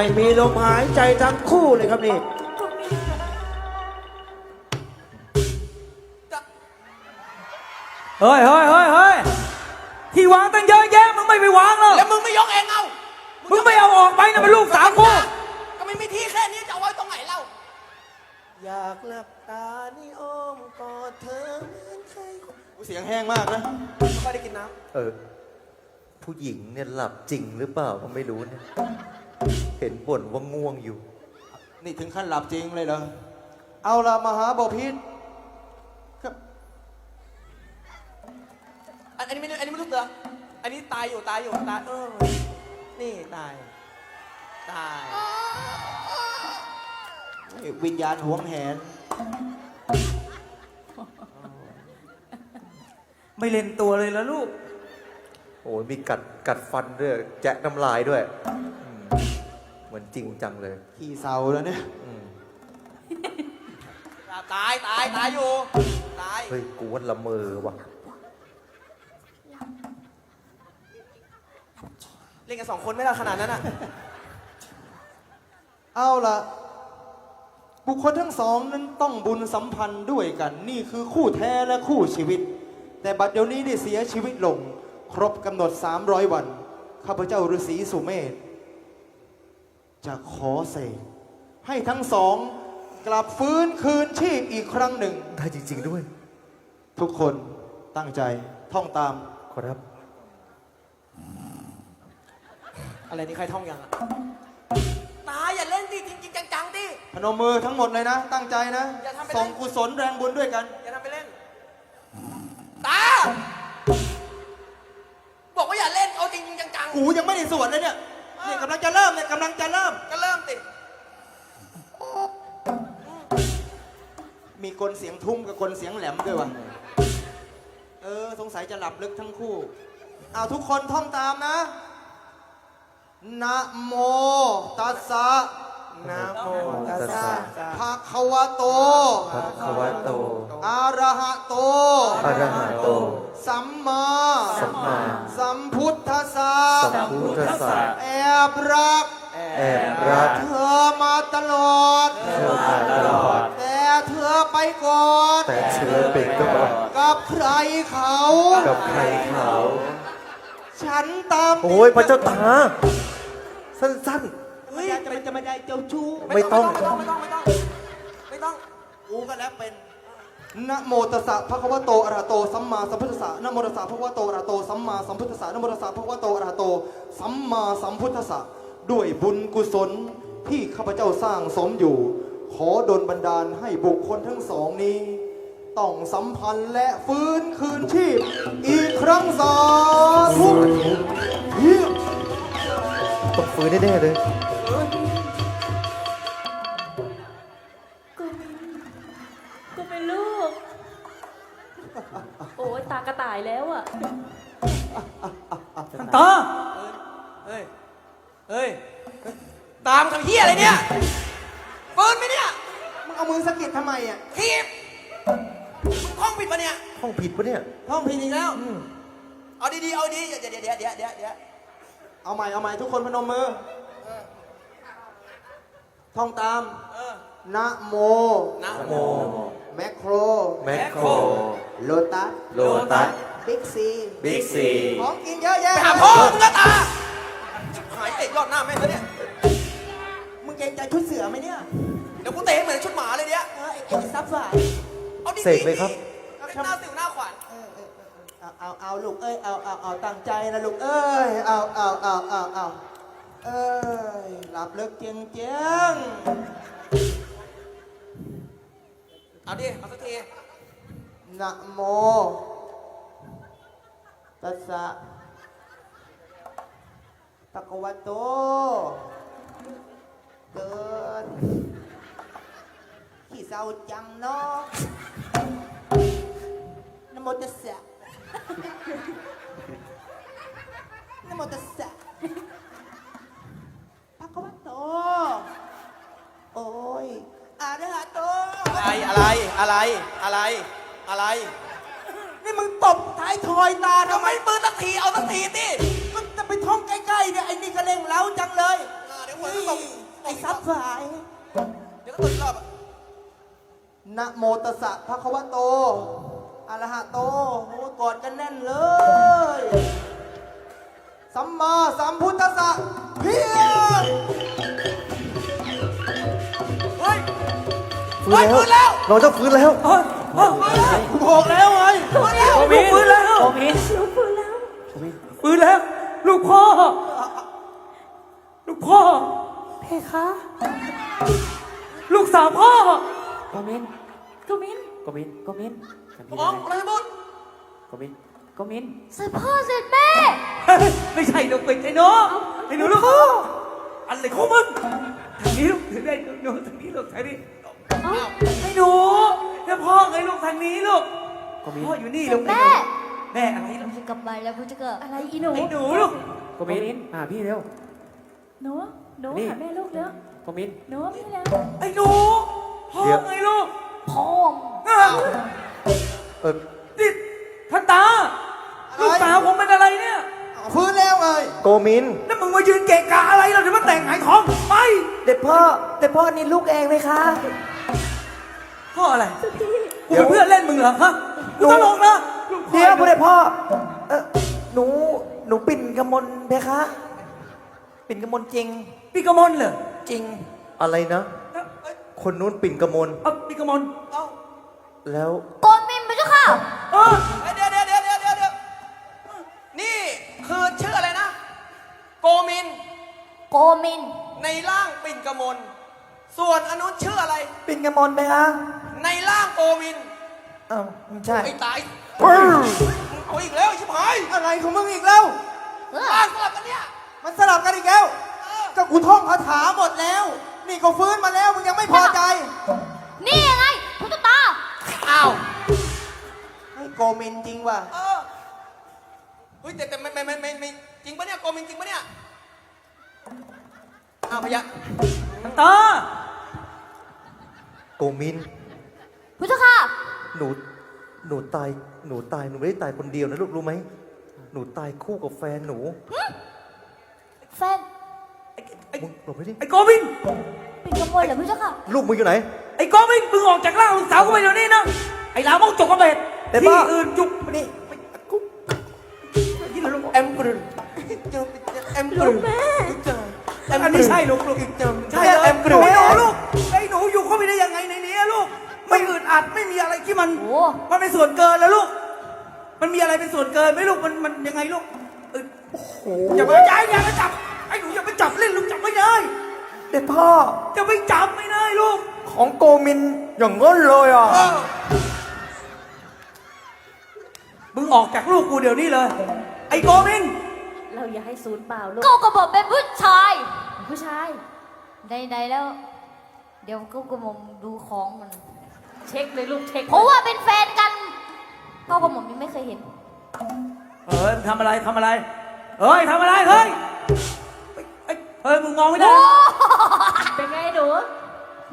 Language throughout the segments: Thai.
ไม่มีลมหายใจทั้งคู่เลยครับนี่เฮ้ยเฮ้ยเฮ้ยเฮ้ยที่วางตั้งเยอะแยะมึงไม่ไปวางหรอกแล้วมึงไม่ยกเองเอา มึงไม่เอาออกไปนะเป็นลูกสาวกูก็ไม่มีที่แค่นี้จะเอาไว้ตรงไหนเล่า อยากหลับตานี่อ้อมกอดเธอเหมือนใครเสียงแห้งมากนะไม่ค่อยได้กินน้เออ ผู้หญิงเนี่ยหลับจริงหรือเปล่าก็ไม่รู้เนี่ย เห็นบ่นว่าง่วงอยู่ นี่ถึงขั้นหลับจริงเลยเหรอ เอาละมหาบพิษครับอันอันนี้ไม่อันนี้ไม่รู้เตืออันนี้ตายอยู่ตายอยู่ตายเออ นี่ตาย ตายวิญญาณหวงแหน ไม่เล่นตัวเลยแล้วลูก โอ้ยมีกัดกัดฟันด้วย แจะน้ำลายด้วยอื มเหมือนจริงจังเลยขี้เศร้าแล้วเนี่ยอืมตายตายตายอยู่ ตาย เฮ้ยกูว่าละเมอว่ะเล่นกันสองคนไม่ได้ขนาดนั้นอะ เอาละบุคคลทั้งสองนั้นต้องบุญสัมพันธ์ด้วยกัน นี่คือคู่แท้และคู่ชีวิต แต่บัดเดี๋ยวนี้ได้เสียชีวิตลง ครบกำหนด 300 วัน ข้าพเจ้าฤาษีสุเมธ จะขอเสกให้ทั้งสองกลับฟื้นคืนชีพอีกครั้งหนึ่ง ได้จริง ๆด้วย ทุกคนตั้งใจท่องตาม ขอรับ อะไรนี่ใครท่องยังอะตายอย่าเล่นดิจริงจริงๆจังๆดิ พนมมือทั้งหมดเลยนะ ตั้งใจนะอย่าทำไปส่งเลยกุศลแรงบุญด้วยกันอย่าทำไปเล่นำลังจะเริ่มๆก็เริ่มติมีกลเสียงทุ้มกับกลเสียงแหลมด้วยว่ะเออ สงสัยจะหลับลึกทั้งคู่ เอาทุกคนท่องตามนะ นะโมตัสสะำนะโมตัสสะภะคะวะโตพระคะวะโตอะระหะโตอะระหะโต สัมมาสัมมา สัมพุทธัสสะสัมพุทธัสสะแอบรัก แอบรักเธอมาตลอด เธอมาตลอด แต่เธอไปก่อน แต่เชื้อเป็นก่อนกับใครเขา กับใครเขา ฉันตามโอ้ยพระเจ้าตา สั้นเฮ้ยจะเป็นจะไม่ได้เจ้าชู้ไม่ต้อง ไม่ต้องไม่ต้องไม่ต้องไม่ต้องกูก็แล้วเป็น นะโมตัสสะภะคะวะโตอะระหะโตสัมมาสัมพุทธัสสะนะโมตัสสะภะคะวะโตอะระหะโตสัมมาสัมพุทธัสสะนะโมตัสสะภะคะวะโตอะระหะโตสัมมาสัมพุทธัสสะ ด้วยบุญกุศลที่ข้าพเจ้าสร้างสมอยู่ ขอดลบันดาลให้บุคคลทั้งสองนี้ ต้องสัมพันธ์และฟื้นคืนชีพ อีกครั้งสาธุเยี่ยมๆต้องฟื้นแน่ๆเลยกูกูเป็นลูก โอ้ยตากระต่ายแล้วอะ ท่านตาเฮ้ย เฮ้ย ตามทำเฮียอะไรเนี่ยปืนไหมเนี่ยมึงเอามือสะกิดทำไมอะทีบมึงห้องปิดปะเนี่ยห้องผิดปะเนี่ยห้องพินอีกแล้ว เอาดีๆ เอาดีเดี๋ยวเดี๋ยวเดี๋ยวเดี๋ยวเดี๋ยวเดี๋ยวเอาใหม่เอาใหม่ทุกคนพนมมือท่องตามเออนะโม นะโม แมคโคร แมคโคร โลตัส โลตัส บิ๊กซี บิ๊กซี ของกินเยอะแยะ ไปหาพ่อมึงก็ตาหาแม่งแล้วเนี่ย มึงเกรงใจชุดเสือไหมเนี่ยเดี๋ยวกูเตะให้เหมือนชุดหมาเลยเนี่ย เออไอ้ซับสายเอาดีๆเสกเลยครับ หน้าสิวหน้าขวานเอาเอาเอาลูกเอ้ยเอาเอาเอาตั้งใจนะลูกเอ้ยเอาเอาเอาเอาเอาเอ้ยหลับเลิกเจียงเจียงเอาดิ เอาสักที นะโมตัสสะะคะวะโตเกิดขี้เศร้าจังเนาะนะโมตัสสะนะโมตัสสะภะคะวะโต โอ้ยอะระหะโต อะไรอะไรอะไรอะไรอะไร นี่มึงตบท้ายทอยตาทำทำไมไมปืนสักทีเอาสักทีดิ เนี่ยไอ้นี่ก็เล่งเล้าจังเลยเออเดี๋ยวฝนตก ไอ้ซับสาย เดี๋ยวก็ตกอีกรอบอะนะโมตัสสะภะคะวะโตอะระหะโตโอ้กอดกันแน่นเลย สัมมาสัมพุทธัสสะเพียงเฮ้ย ฟื้นแล้ว เราจะฟื้นแล้วเฮ้ยเฮ้ยบอกแล้วไงโกมินฟื้นแล้วโอเคลูกฟื้นแล้วฟื้นแล้ว ลูกพ่อ ลูกพ่อ เพคะลูกสาวพ่อโกมินโกมินโกมินโกมินมองอะไรบุญโกมินโกมินเสร็จพ่อเสร็จแม่เฮ้ยไม่ใช่ลูกเป็ดไอ้หนูไอ้หนูลูกอะไรของมึงทางนี้ลูกถือได้หนูทางนี้ลูกทางนี้ไอ้หนูแล้วพ่อไงลูกทางนี้ลูกพ่ออยู่นี่ลูกแม่ แม่อะไรลูกจะกลับมาแล้วพุทธเกิดอะไรอีหนู ไอ้หนูลูกโกมินหาพี่เร็ว หนูหนูหาแม่ลูกเร็วโกมิน หนูพี่เร็วไอ้หนูพ่อเดี๋ยว ไงลูกพ่อมอ้าวเออนี่ท่านตาลูกสาวผมเป็นอะไรเนี่ยฟื้นแล้วไงโกมิน แล้วมึงมายืนเกะกะอะไรเราจะมาแต่งหายท้องไปเด็ดพ่อเด็ดพ่อนี่ลูกเองไหมคะ พ่ออะไรกูเป็นเพื่อนเล่นมึงเหรอฮะกูตลกนะลูกพ่อ เดี๋ยวพ่อเด็ดพ่อเออหนูหนูปิ่นกระมลเพคะ ปิ่นกระมลจริง ปีกระมลเหรอจริงอะไรนะคนนู้นปิ่นกมลเอาปีกระมลเอ้าแล้วโกนมินไปเจ้าค่ะ เออเฮ้ยเดี๋ยวเดี๋ยวเดี๋ยวเดี๋ยวเดี๋ยวเดี๋ยวนี่คือชื่ออะไรนะ โกมิน โกมิน ในร่างปิ่นกมล ส่วนอนุชื่ออะไร ปิ่นกระมลเพคะในร่างโกมินอ้าวไม่ใช่ไอ้ตายปึ้ง เอาอีกแล้วไอ้ชิบหายอะไรของมึงอีกแล้วเออร่างสลับกันเนี่ย มันสลับกันอีกแล้ว ก็กูท่องคาถาหมดแล้ว นี่ก็ฟื้นมาแล้วมึงยังไม่พอใจ นี่ยังไงพุทธตาอ้าวให้โกมินจริงว่ะเออเฮ้ยแต่แต่ไม่ไม่ไม่ไม่ไม่จริงปะเนี่ยโกมินจริงปะเนี่ยอ้าวพะยะท่านตาโกมินพุทธค่ะหนู หนูตาย หนูตาย หนูไม่ได้ตายคนเดียวนะลูกรู้ไหม หนูตายคู่กับแฟนหนู แฟนมึงหลบไปดิ ไอ้โกมินปิ่นกระมลเหรอพุทธค่ะลูกมึงอยู่ไหน ไอ้โกมินมึงออกจากร่างลูกสาวกูไปเดี๋ยวนี้นะ ไอ้ลามกจกกระเบ็ดเดี๋ยวที่พ่ออื่นจุกนี่ที่เราลูกเอ็มบรูเอ็มบรูอันนี้ใช่ลูกลูกใช่เลยแอมกรูไอ้หนูลูก อึดอัดไม่มีอะไรที่มันโอ้ มันเป็นส่วนเกินแล้วลูก มันมีอะไรเป็นส่วนเกินไหมลูกมันมันยังไงลูกเออโอ้โหอย่าไปย้ายอย่าไปจับไอ้หนูอย่าไปจับเล่นลูกจับไม่ได้เด็ดพ่อจะไปจับไม่ได้ลูกของโกมินอย่างงั้นเลยอะมึงออกจากลูกกูเดี๋ยวนี้เลย ไอ้โกมิน เราอย่าให้ศูนย์เปล่าลูกก็กระบอกเป็นผู้ชายผู้ชาย ใดๆแล้ว เดี๋ยวก็กระหม่อมดูของมัน เช็คเลยลูกเช็คเพราะว่าเป็นแฟนกันก็กระหม่อมยังไม่เคยเห็น เฮ้ยมึงทำอะไรทำอะไร เฮ้ยทำอะไร เฮ้ยเฮ้ยเฮ้ยมึงมองไม่ได้ เป็นไงหนู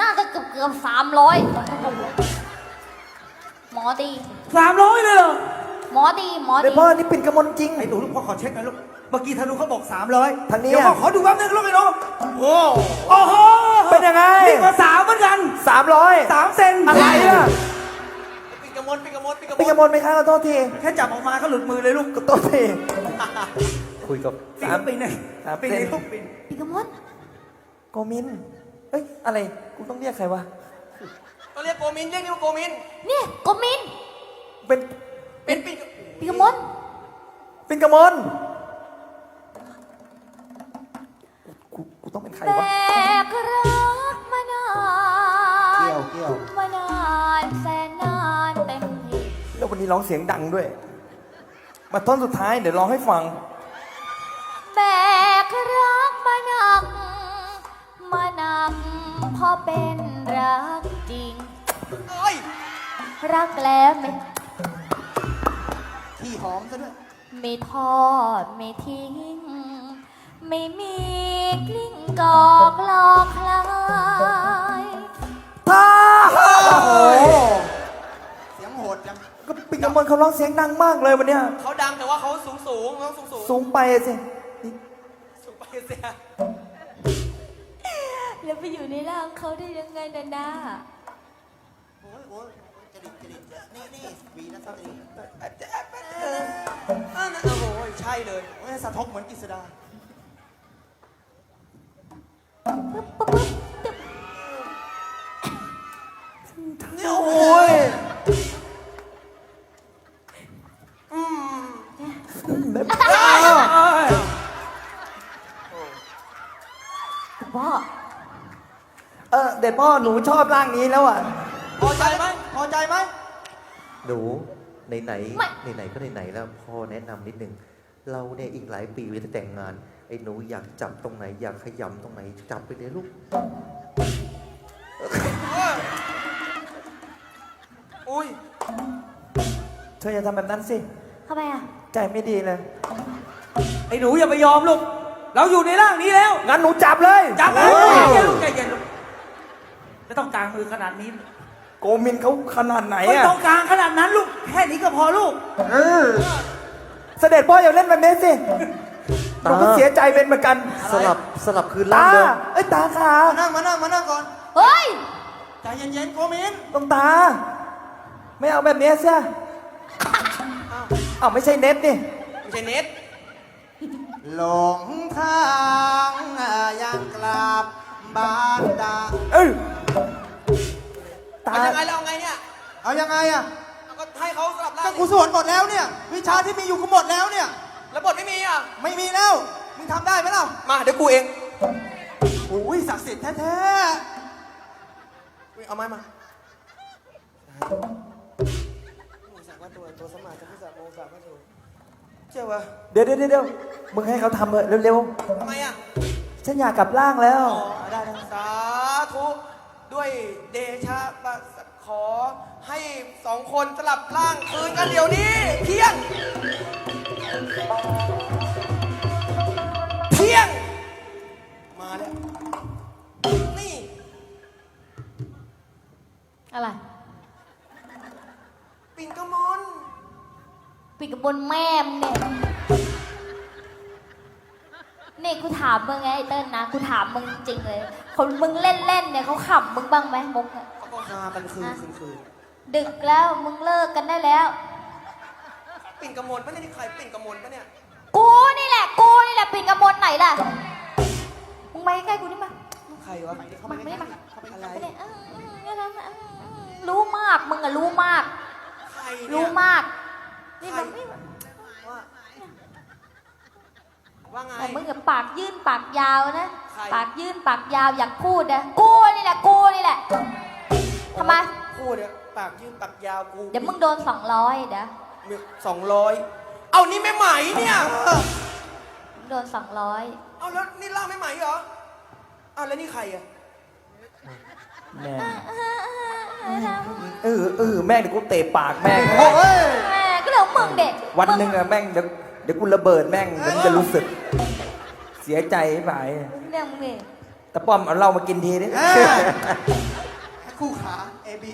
น่าจะเกือบเกือบสามร้อยหมอดีสามร้อยเลยเหรอหมอดีหมอเด็ดดีพ่อนี่ปิ่นกระมลจริง ไอ้หนูลูกพ่อขอเช็คหน่อยลูก เมื่อกี้ธนูเขาบอกสามร้อยทางนี้เดี๋ยวพ่ออะขอดูแป๊บนึงลูกไอ้หนูโอ้โอ้โหเป็นยังไงนี่ก็สามเหมือนกันสามร้อยสามเซนอะไรอะปิ่นกระมลปิ่นกระมลปิ่นกระมปิ่นกระลมลไหมคะขอโทษทีแค่จับออกมาก็หลุดมือเลยลูกขอโทษทีคุยกับปีนปีนเลยสามปีนเซนเลยลูกปีนปีกมดโกมินเอ้ยอะไรกูต้องเรียกใครวะก็เรียกโกมินเรียกนี่ว่าโกมิน เนี่ยกมินเป็นเป็นปิ่นปีกมดเป็นกระมลกู กู ต้องเป็นใครแบวะกรักมานานเกี่ยวเกี่ยว มานานแสนนานเต็มทีแล้ววันนี้ร้องเสียงดังด้วย มาท่อนสุดท้ายเดี๋ยวร้องให้ฟัง แบกรักมาหนักมาหนักเพราะเป็นรักจริงเอ้ยรักแล้วไม่ที่หอมซะด้วย ไม่ทอดไม่ทิ้ง ไม่มีกลิ้งกอกหลอกคลายท้าโอ้โหเสียงโหดจังก็ปิ่นกระมลเขาร้องเสียงดังมากเลยวันเนี้ยเขาดังแต่ว่าเขาสูงสูงเขาสูงสูงสูงไปสินี่สูงไปเสียแล้วไปอยู่ในร่างเขาได้ยังไงนะน้าโอ้ยโอ้ยจริตจริตนี่นี่วีนะสตรีเออนะโอ้โหใช่เลยโอ้ยสะทกเหมือนกิษดา ปึ๊บปึ๊บปึ๊บตึ๊บ เนี่ย โอ้ยพ่อเออเด็ดพ่อหนูชอบร่างนี้แล้วอะ พอใจไหมพอใจไหมหนูไหนไหนไหนไหนๆก็ไหนไหนๆแล้วพ่อแนะนำนิดนึง เราเนี่ยอีกหลายปีจะแต่งงาน ไอ้หนูอยากจับตรงไหน อยากขยำตรงไหน จับไปเลยลูก อุ้ยเธออย่าทำแบบนั้นสิ ทำไมอะ ใจไม่ดีเลย ไอ้หนูอย่าไปยอมลูก เราอยู่ในร่างนี้แล้ว งั้นหนูจับเลยจับเลยโอ้ใจยเย็นลูกใจเย็นลูกไม่ต้องกลางมือขนาดนี้โกมินเขาขนาดไหนไม่อะต้องกลางขนาดนั้นลูก แค่นี้ก็พอลูก เออเสด็จพ่ออย่าเล่นแบบนี้สิห ตานูก็เสียใจเป็นเหมือนกันสลับสลับคืนร่าตางเดิมเอ้ยตาขามานั่งมานั่งมานั่งก่อนเฮ้ย ใจเย็นๆโกมินตรงตา ไม่เอาแบบนี้เสียอ้าวไม่ใช่เน็ตนี่ไม่ใช่เน็ตหลงทางยังกลับบ้านดาเอ้ยตา เอายังไงแล้วเอาไงเนี่ยเอายังไงอะเอาก็ให้เขาสลับร่างก็กูสวดหมดแล้วเนี่ย วิชาที่มีอยู่กูหมดแล้วเนี่ย แล้วบทไม่มีอะ ไม่มีแล้ว มึงทำได้ไหมล่ะมาเดี๋ยวกูเองโอ้ยศักดิ์สิทธิ์แท้เอาไม้มาโมสักว่าตัวตัวสมมาจะพิสักโมสักว่าตัวเจ้าวะเดี๋ยวเดี๋ยวเดี๋ยวมึงให้เขาทำเถอะเร็วทำไมอะ ๆ ฉันอยากกลับร่างแล้วอ๋อได้ได้สาธุด้วยเดชะประสขอ ให้สองคนสลับร่างคืนกันเดี๋ยวนี้เที่ยง เที่ยง มาแล้ว นี่ อะไร ปิ่นกระมอนปิดกับบนแม่มึงเนี่ยนี่กูถามมึงไงไอ้เติ้ลนะ กูถามมึงจริงๆเลย คนมึงเล่นๆเนี่ยเขาขำมึงบ้างไหมมุกอะ เขาก็หากันคืนคืนคืน ดึกแล้วมึงเลิกกันได้แล้ว ปิ่นกระมอนปะเนี่ยนี่ใครปิ่นกระมอนปะเนี่ย กูนี่แหละ กูนี่แหละปิดกับบนไหนล่ะ มึงมาใกล้ๆกูนี่มา ใครวะเข้ามาไม่ได้มาอะไรไม่ได้เออเออเออเออเออรู้มาก มึงอะรู้มาก ใครเนี่ยรู้มาก นี่มันไม่ว่าว่าไง แต่มึงอะปากยื่นปากยาวนะ ใคร ปากยื่นปากยาวอยากพูดนะ กูนี่แหละ กูนี่แหละทำไม พูดเนี่ย ปากยืนปากยาวกูเดี๋ยวมึงโดนสองร้อยเดี๋ยวสองร้อยเอานี่ไม่ไหมเนี่ยมึงโดนสองร้อยเอาแล้วนี่ล่างไม่ไหมเหรอเอาแล้วนี่ใครอะแม่เออเออแม่งเดี๋ยวกูเตะปากแม่งๆโอ้ยแหมก็เรื่องของมึงเด็กวันหนึ่งอะแม่งเดี๋ยวเดี๋ยวกูระเบิดแม่งเดี๋ยวมึงจะรู้สึก เสียใจไปเรื่องมึงเด็กตะป้อมเอาเหล้ามากินทีดิเอ้ยคู่ขา A B